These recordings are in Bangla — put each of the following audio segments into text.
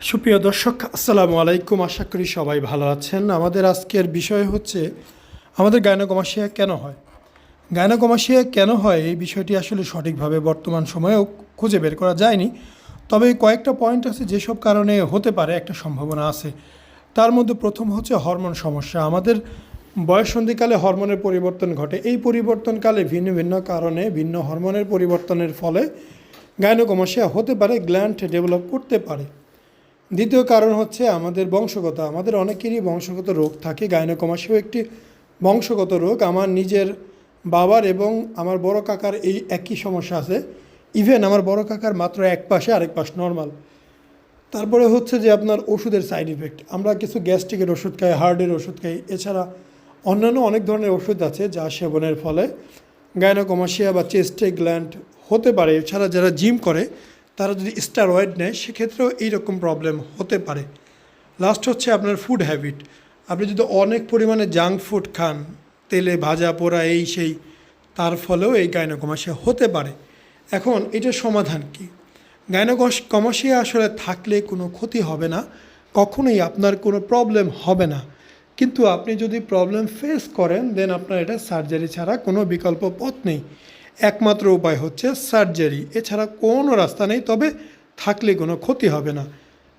সুপ্রিয় দর্শক, আসসালামু আলাইকুম। আশা করি সবাই ভালো আছেন। আমাদের আজকের বিষয় হচ্ছে, আমাদের গায়নোকমাসিয়া কেন হয়? গায়নোকমাসিয়া কেন হয়? এই বিষয়টি আসলে সঠিকভাবে বর্তমান সময়েও খুঁজে বের করা যায়নি। তবে কয়েকটা পয়েন্ট আছে যেসব কারণে হতে পারে একটা সম্ভাবনা আছে। তার মধ্যে প্রথম হচ্ছে হরমোন সমস্যা। আমাদের বয়সন্ধিকালে হরমোনের পরিবর্তন ঘটে। এই পরিবর্তনকালে ভিন্ন ভিন্ন কারণে ভিন্ন হরমোনের পরিবর্তনের ফলে গায়নোকমাসিয়া হতে পারে গ্ল্যান্ড ডেভেলপ করতে পারে। দ্বিতীয় কারণ হচ্ছে আমাদের বংশগত, আমাদের অনেকেরই বংশগত রোগ থাকে, গাইনোকমাসিও একটি বংশগত রোগ। আমার নিজের বাবার এবং আমার বড় কাকার এই একই সমস্যা আছে। ইভেন আমার বড় কাকার মাত্র এক পাশে আরেক পাশ নর্মাল তারপরে হচ্ছে যে আপনার ওষুধের সাইড ইফেক্ট আমরা কিছু গ্যাস্ট্রিকের ওষুধ খাই হার্টের ওষুধ খাই। এছাড়া অন্যান্য অনেক ধরনের ওষুধ আছে যা সেবনের ফলে গায়নোকমাসিয়া বা চেস্টে গ্ল্যান্ড হতে পারে। এছাড়া যারা জিম করে তারা যদি স্টারয়েড নেয়, সেক্ষেত্রেও এইরকম প্রবলেম হতে পারে। লাস্ট হচ্ছে আপনার ফুড হ্যাবিট আপনি যদি অনেক পরিমাণে জাঙ্ক ফুড খান, তেলে ভাজা, পোড়া, এই সেই, তার ফলেও এই গাইনোকমাসিয়া হতে পারে। এখন এটার সমাধান কি? গাইনোকস কমাসিয়া আসলে থাকলে কোনো ক্ষতি হবে না, কখনোই আপনার কোনো প্রবলেম হবে না। কিন্তু আপনি যদি প্রবলেম ফেস করেন দেন আপনার এটা সার্জারি ছাড়া কোনো বিকল্প পথ নেই। একমাত্র উপায় হচ্ছে সার্জারি। এছাড়া কোনো রাস্তা নেই, তবে থাকলে কোনো ক্ষতি হবে না।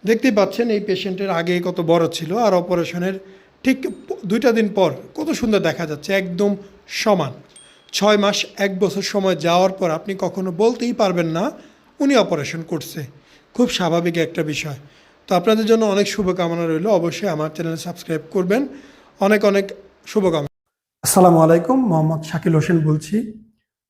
দেখতেই পাচ্ছেন, এই পেশেন্টের আগে কত বড় ছিল আর অপারেশনের ঠিক দুইটা দিন পর কত সুন্দর দেখা যাচ্ছে, একদম সমান। ছয় মাস, এক বছর সময় যাওয়ার পর আপনি কখনো বলতেই পারবেন না, উনি অপারেশন করছে। খুব স্বাভাবিক একটা বিষয়। তো আপনাদের জন্য অনেক শুভকামনা রইল, অবশ্যই আমার চ্যানেল সাবস্ক্রাইব করবেন। অনেক অনেক শুভকামনা। আসসালামু আলাইকুম, মোহাম্মদ শাকিল হোসেন বলছি।